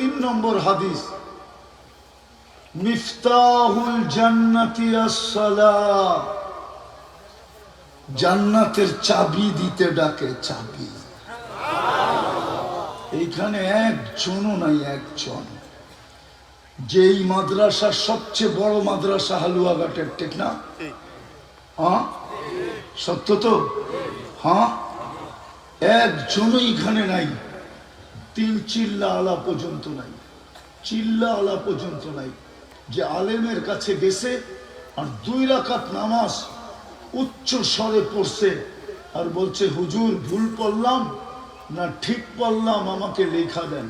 তিন নম্বর হাদিস, মিফতাহুল জান্নাতি জান্নাতের চাবি দিতে ডাকে চাবি। এইখানে একজনও নাই, একজন। যেই মাদ্রাসা সবচেয়ে বড় মাদ্রাসা হালুয়াঘাটের, ঠিক না? সত্য তো? হ্যাঁ? একজনও এখানে নাই। তিন চিল্লা আলা পর্যন্ত নাই। চিল্লা আলা পর্যন্ত নাই। যে আলেমের কাছে গেছে আর দুই রাকাত নামাজ উচ্চ স্বরে পড়ছে আর বলছে, হুজুর, ভুল পড়লাম না ঠিক পড়লাম? আমাকে লেখা দেন,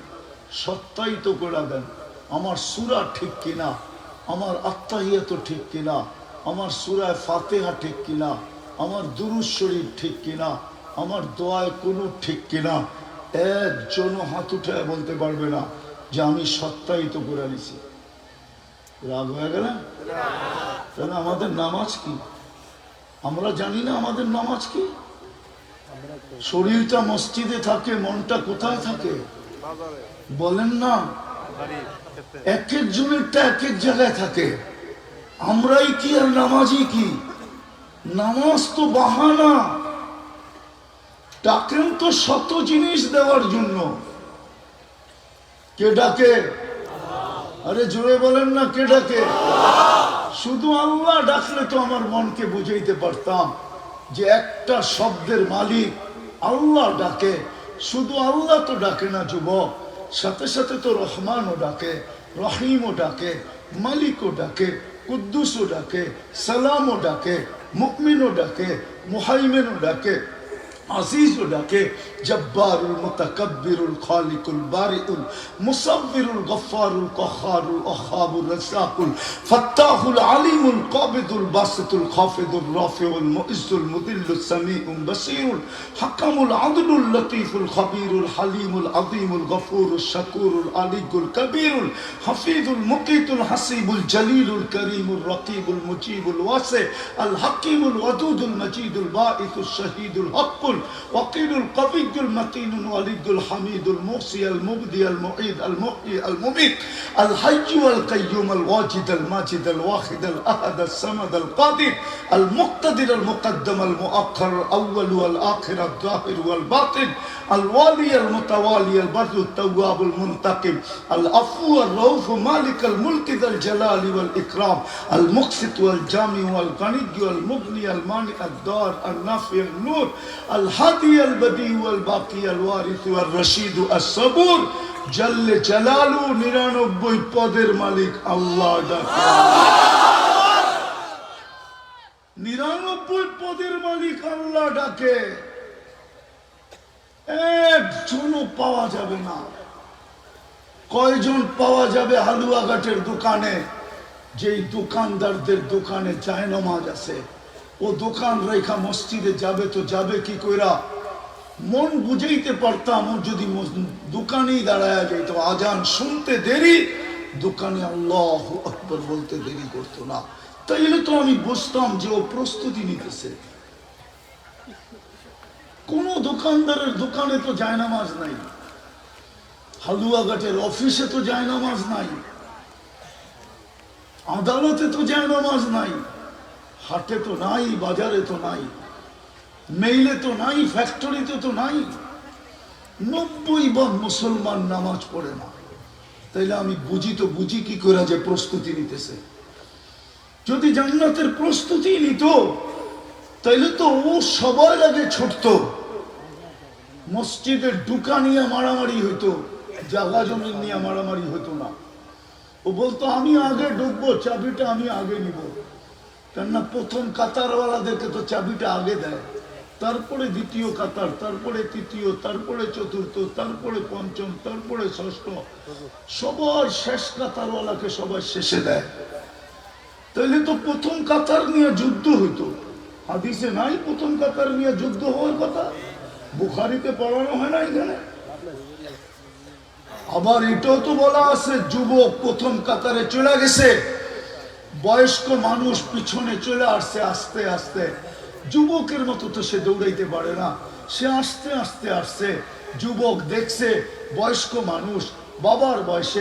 সত্যায়িত করে দেন। আমার সুরা ঠিক কিনা? আমার আত্মাহিয়াত ঠিক কিনা? আমার সুরায় ফাতেহা ঠিক কিনা? আমার দুরুজ শরীফ ঠিক কিনা? আমার দোয়ায় কোনো ঠিক কিনা? একজনও হাত বলতে পারবে না যে আমি সত্যায়িত করে নিছি রাগ হয়ে গেলেন তাহলে আমাদের নামাজ কি? আমরা জানি না আমাদের নামাজ কি। শরীরটা মসজিদে থাকে, মনটা কোথায় থাকে? বলেন না। এক এক জনেরটা এক এক জায়গায় থাকে। আমরাই কি আর নামাজই কি? নামাজ তো বাহানা। ডাকেন তো শত জিনিস দেওয়ার জন্য। কে ডাকে? আরে জোরে বলেন না কে ডাকে? শুধু আল্লাহ ডাকলে তো আমার মনকে বুঝাইতে পারতাম যে একটা শব্দের মালিক আল্লাহ ডাকে। শুধু আল্লাহ তো ডাকে না যুবক, সাথে সাথে তো রহমানও ডাকে, রহিমও ডাকে, মালিকও ডাকে, কুদ্দুসও ডাকে, সালামও ডাকে মুকমিনও ডাকে, মুহাইমেনও ডাকে عزيز لك جبار المتكبر الخالق البارئ المصبر الغفار القهار الأخاب الرزاق الفتاح العليم القابض الباسط الخافض الرافع المؤز المذل السميع البصير الحكم العدل اللطيف الخبير الحليم العظيم الغفور الشكور العلي الكبير الحفيظ المقيت الحسيب الجليل الكريم الرقيب المجيب الواسع الحكيم الودود المجيد الباعث الشهيد الحق وقيل القوي المتين الوليد الحميد المحصي المبدي المعيد المحيي المميت الحي والقيوم الواجد الماجد الواحد الأحد الصمد القادر المقتدر المقدم المؤخر الأول والآخر الظاهر والباطن الوالي المتوالي البر التواب المنتقم العفو الروف مالك الملك ذا الجلال والإكرام المقسط والجامع والغني والمغني المانع الدار النافع النور الهادي البديع والباقي الوارث والرشيد الصبور جل جلاله নিরানব্বই পদের মালিক আল্লাহ ডাকে নিরানব্বই পদের মালিক আল্লাহ ডাকে একজনও পাওয়া যাবে না কয়জন পাওয়া যাবে হালুয়াঘাটের দোকানে যেই দোকানদারদের দোকানে জায়নমাজ আছে ও দোকান রেখা মসজিদে যাবে তো যাবে কি কইরা? মন বুঝাইতে পারতাম ও যদি দোকানেই দাঁড়ায় যেত আজান শুনতে দেরি, দোকানে আল্লাহ আকবর বলতে দেরি করতো না। তাইলে তো আমি বুঝতাম যে ও প্রস্তুতি নিতেছে। কোন দোকানদারের দোকানে তো জায়নামাজ নাই। হালুয়াঘাটের অফিসে তো জায়নামাজ নাই। আদালতে তো জায়নামাজ নাই। হাটে তো নাই, বাজারে তো নাই মেইলে তো নাই ফ্যাক্টরিতে তো নাই। নব্বই ভাগ মুসলমান নামাজ পড়ে না। তাইলে আমি বুঝি তো বুঝি কি করে যে প্রস্তুতি নিতেছে। যদি জান্নাতের প্রস্তুতি নিত, তাইলে তো ও সবার আগে ছুটতো। মসজিদের ডুকা নিয়ে মারামারি হইতো, জাগা জমি নিয়ে মারামারি হতো না। ও বলতো, আমি আগে ঢুকবো চাবিটা আমি আগে নিব। কেননা প্রথম কাতারওয়ালাদেরকে তো চাবিটা আগে দেয়। তারপরে দ্বিতীয় কাতার, তারপরে তৃতীয়, তারপরে চতুর্থ, তারপরে পঞ্চম, তারপরে ষষ্ঠ। সবার শেষ কাতারওয়ালাকে সবার শেষে দেয়। তাহলে তো প্রথম কাতার নিয়ে যুদ্ধ হইতো। হাদিসে নাই প্রথম কাতার নিয়ে যুদ্ধ হওয়ার কথা? বুখারিতে পড়ানো হয় না এখানে? আবার এটাও তো বলা আছে, যুবক প্রথম কাতারে চলে গেছে। বয়স্ক মানুষ পিছনে চলে আসছে, আস্তে আস্তে। যুবকের মতো তো সে দৌড়াইতে পারে না। সে আস্তে আস্তে আসছে। যুবক দেখছে বয়স্ক মানুষ, বাবার বয়সে